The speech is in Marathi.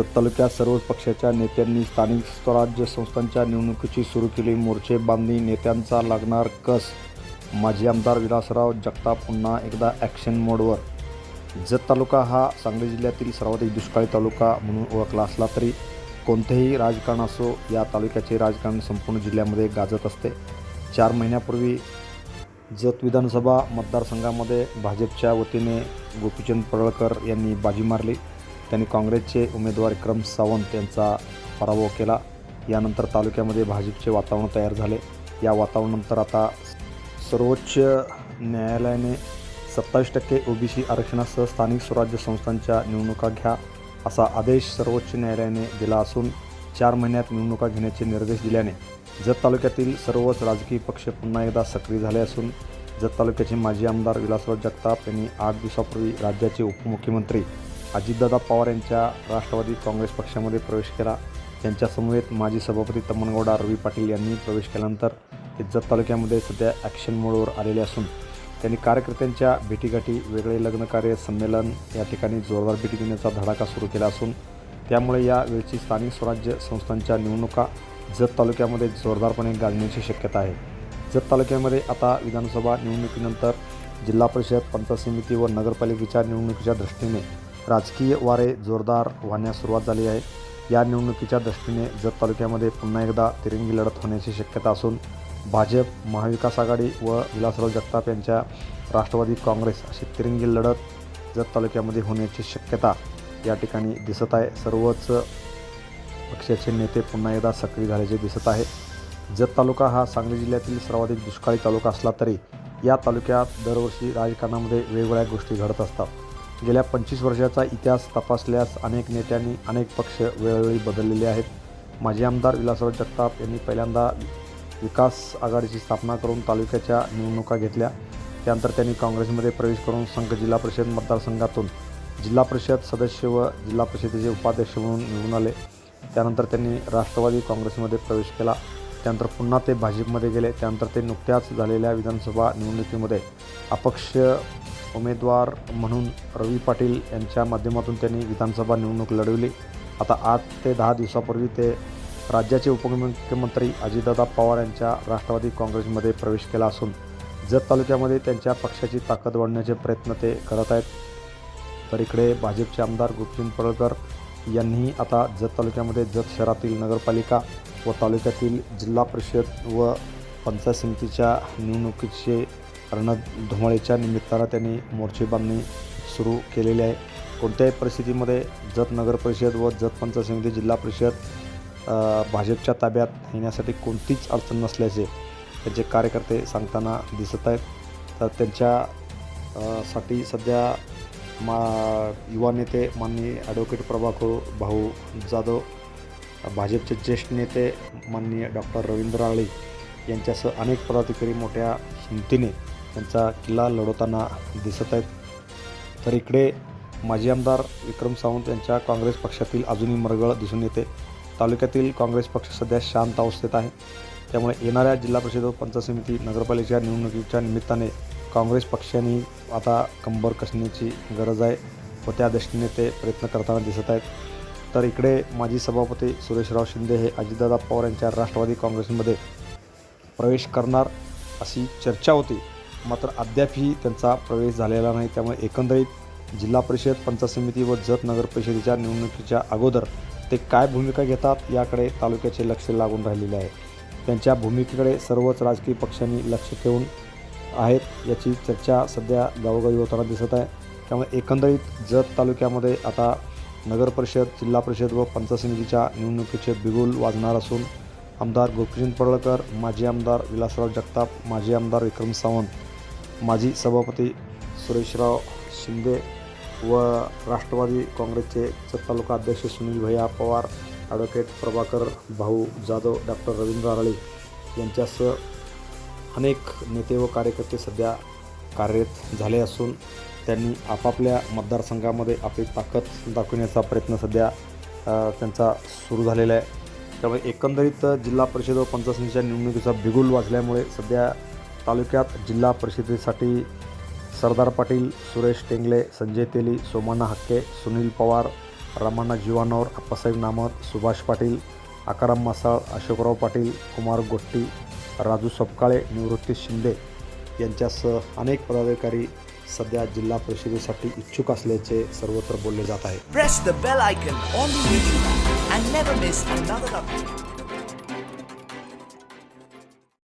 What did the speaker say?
जत तालुक्यात सर्वच पक्षाच्या नेत्यांनी स्थानिक स्वराज्य संस्थांच्या निवडणुकीची सुरू केली. मोर्चे बांधणी नेत्यांचा लागणार कस? माजी आमदार विलासराव जगताप पुन्हा एकदा ॲक्शन मोडवर जत तालुका हा सांगली जिल्ह्यातील सर्वाधिक दुष्काळी तालुका म्हणून ओळखला असला तरी कोणतेही राजकारण असो या तालुक्याचे राजकारण संपूर्ण जिल्ह्यामध्ये गाजत असते. चार महिन्यापूर्वी जत विधानसभा मतदारसंघामध्ये भाजपच्या वतीने गोपीचंद पडळकर यांनी बाजी मारली. त्यांनी काँग्रेसचे उमेदवार विक्रम सावंत यांचा पराभव केला. यानंतर तालुक्यामध्ये भाजपचे वातावरण तयार झाले. या वातावरणानंतर आता सर्वोच्च न्यायालयाने सत्तावीस टक्के ओबीसी आरक्षणासह स्थानिक स्वराज्य संस्थांच्या निवडणुका घ्या असा आदेश सर्वोच्च न्यायालयाने दिला असून चार महिन्यात निवडणुका घेण्याचे निर्देश दिल्याने जत तालुक्यातील सर्वच राजकीय पक्ष पुन्हा एकदा सक्रिय झाले असून जत तालुक्याचे माजी आमदार विलासराव जगताप यांनी आठ दिवसापूर्वी राज्याचे उपमुख्यमंत्री अजितदादा पवार यांच्या राष्ट्रवादी काँग्रेस पक्षामध्ये प्रवेश केला. त्यांच्यासमवेत माजी सभापती तम्मनगौडा रवी पाटील यांनी प्रवेश केल्यानंतर ते जत तालुक्यामध्ये सध्या ॲक्शन मोडवर आलेले असून त्यांनी कार्यकर्त्यांच्या भेटीगाठी वेगळे लग्नकार्य संमेलन या ठिकाणी जोरदार भेटी देण्याचा धडाका सुरू केला असून त्यामुळे या वेळची स्थानिक स्वराज्य संस्थांच्या निवडणुका जत तालुक्यामध्ये जोरदारपणे गाजण्याची शक्यता आहे. जत तालुक्यामध्ये आता विधानसभा निवडणुकीनंतर जिल्हा परिषद पंचायत समिती व नगरपालिकेच्या निवडणुकीच्या दृष्टीने राजकीय वारे जोरदार वाहण्यास सुरुवात झाली आहे. या निवडणुकीच्या दृष्टीने जत तालुक्यामध्ये पुन्हा एकदा तिरंगी लढत होण्याची शक्यता असून भाजप महाविकास आघाडी व विलासराव जगताप यांच्या राष्ट्रवादी काँग्रेस अशी तिरंगी लढत जत तालुक्यामध्ये होण्याची शक्यता या ठिकाणी दिसत आहे. सर्वच पक्षाचे नेते पुन्हा एकदा सक्रिय झाल्याचे दिसत आहे. जत तालुका हा सांगली जिल्ह्यातील सर्वाधिक दुष्काळी तालुका असला तरी या तालुक्यात दरवर्षी राजकारणामध्ये वेगवेगळ्या गोष्टी घडत असतात. गेल्या पंचवीस वर्षाचा इतिहास तपासल्यास अनेक नेत्यांनी अनेक पक्ष वेळोवेळी बदललेले आहेत. माजी आमदार विलासराव जगताप यांनी पहिल्यांदा विकास आघाडीची स्थापना करून तालुक्याच्या निवडणुका घेतल्या. त्यानंतर त्यांनी काँग्रेसमध्ये प्रवेश करून संघ जिल्हा परिषद मतदारसंघातून जिल्हा परिषद सदस्य व जिल्हा परिषदेचे उपाध्यक्ष म्हणून निवडून आले. त्यानंतर त्यांनी राष्ट्रवादी काँग्रेसमध्ये प्रवेश केला. त्यानंतर पुन्हा ते भाजपमध्ये गेले. त्यानंतर ते नुकत्याच झालेल्या विधानसभा निवडणुकीमध्ये अपक्ष उमेदवार म्हणून रवी पाटील यांच्या माध्यमातून त्यांनी विधानसभा निवडणूक लढवली. आता आठ ते दहा दिवसापूर्वी ते राज्याचे उपमुख्यमंत्री अजितदादा पवार यांच्या राष्ट्रवादी काँग्रेसमध्ये प्रवेश केला असून जत तालुक्यामध्ये त्यांच्या पक्षाची ताकद वाढण्याचे प्रयत्न ते करत आहेत. तर इकडे भाजपचे आमदार गोपीचंद पडळकर यांनीही आता जत तालुक्यामध्ये जत शहरातील नगरपालिका व तालुक्यातील जिल्हा परिषद व पंचायत समितीच्या निवडणुकीचे रणधुमाळीच्या निमित्तानं त्यांनी मोर्चे बांधणी सुरू केलेली आहे. कोणत्याही परिस्थितीमध्ये जत नगर परिषद व जत पंचायत समिती जिल्हा परिषद भाजपच्या ताब्यात येण्यासाठी कोणतीच अडचण नसल्याचे त्यांचे कार्यकर्ते सांगताना दिसत आहेत. तर त्यांच्या साठी सध्या मा युवा नेते माननीय ॲडव्होकेट प्रभाकर भाऊ जाधव भाजपचे ज्येष्ठ नेते माननीय डॉक्टर रवींद्र आळे यांच्यासह अनेक पदाधिकारी मोठ्या हिमतीने त्यांचा किल्ला लढवताना दिसत आहेत. तर इकडे माजी आमदार विक्रम सावंत यांच्या काँग्रेस पक्षातील अजूनही मरगळ दिसून येते. तालुक्यातील काँग्रेस पक्ष सध्या शांत अवस्थेत आहे. त्यामुळे येणाऱ्या जिल्हा परिषद व पंचायत समिती नगरपालिकेच्या निवडणुकीच्या निमित्ताने काँग्रेस पक्षाने आता कंबर कसण्याची गरज आहे व त्या दृष्टीने ते प्रयत्न करताना दिसत आहेत. तर इकडे माजी सभापती सुरेशराव शिंदे हे अजितदादा पवार यांच्या राष्ट्रवादी काँग्रेसमध्ये प्रवेश करणार अशी चर्चा होती. मात्र अद्यापही त्यांचा प्रवेश झालेला नाही. त्यामुळे एकंदरीत जिल्हा परिषद पंचायत समिती व जत नगर परिषदेच्या निवडणुकीच्या अगोदर ते काय भूमिका घेतात याकडे तालुक्याचे लक्ष लागून राहिलेले आहे. त्यांच्या भूमिकेकडे सर्वच राजकीय पक्षांनी लक्ष ठेवून आहेत याची चर्चा सध्या गावोगावी होताना दिसत आहे. त्यामुळे एकंदरीत जत तालुक्यामध्ये आता नगर परिषद जिल्हा परिषद व पंचायत समितीच्या निवडणुकीचे बिगुल वाजणार असून आमदार गोपीचंद पडळकर माजी आमदार विलासराव जगताप माजी आमदार विक्रम सावंत माजी सभापती सुरेशराव शिंदे व राष्ट्रवादी काँग्रेसचे जत तालुका अध्यक्ष सुनील भैया पवार ॲडव्होकेट प्रभाकर भाऊ जाधव डॉक्टर रवींद्र आरळी यांच्यासह अनेक नेते व कार्यकर्ते सध्या कार्यरत झाले असून त्यांनी आपापल्या मतदारसंघामध्ये आपली ताकद दाखवण्याचा प्रयत्न सध्या त्यांचा सुरू झालेला आहे. त्यामुळे एकंदरीत जिल्हा परिषद व पंचायत समितीच्या निवडणुकीचा बिगुल वाजल्यामुळे सध्या तालुक्यात जिल्हा परिषदेसाठी सरदार पाटील सुरेश टेंगले संजय तेली सोमाना हक्के सुनील पवार रमाना जीवानोर अप्पासाहेब नामत सुभाष पाटील आकाराम मासाळ अशोकराव पाटील कुमार गोट्टी राजू सपकाळे निवृत्ती शिंदे यांच्यासह अनेक पदाधिकारी सध्या जिल्हा परिषदेसाठी इच्छुक असल्याचे सर्वत्र बोलले जात आहे.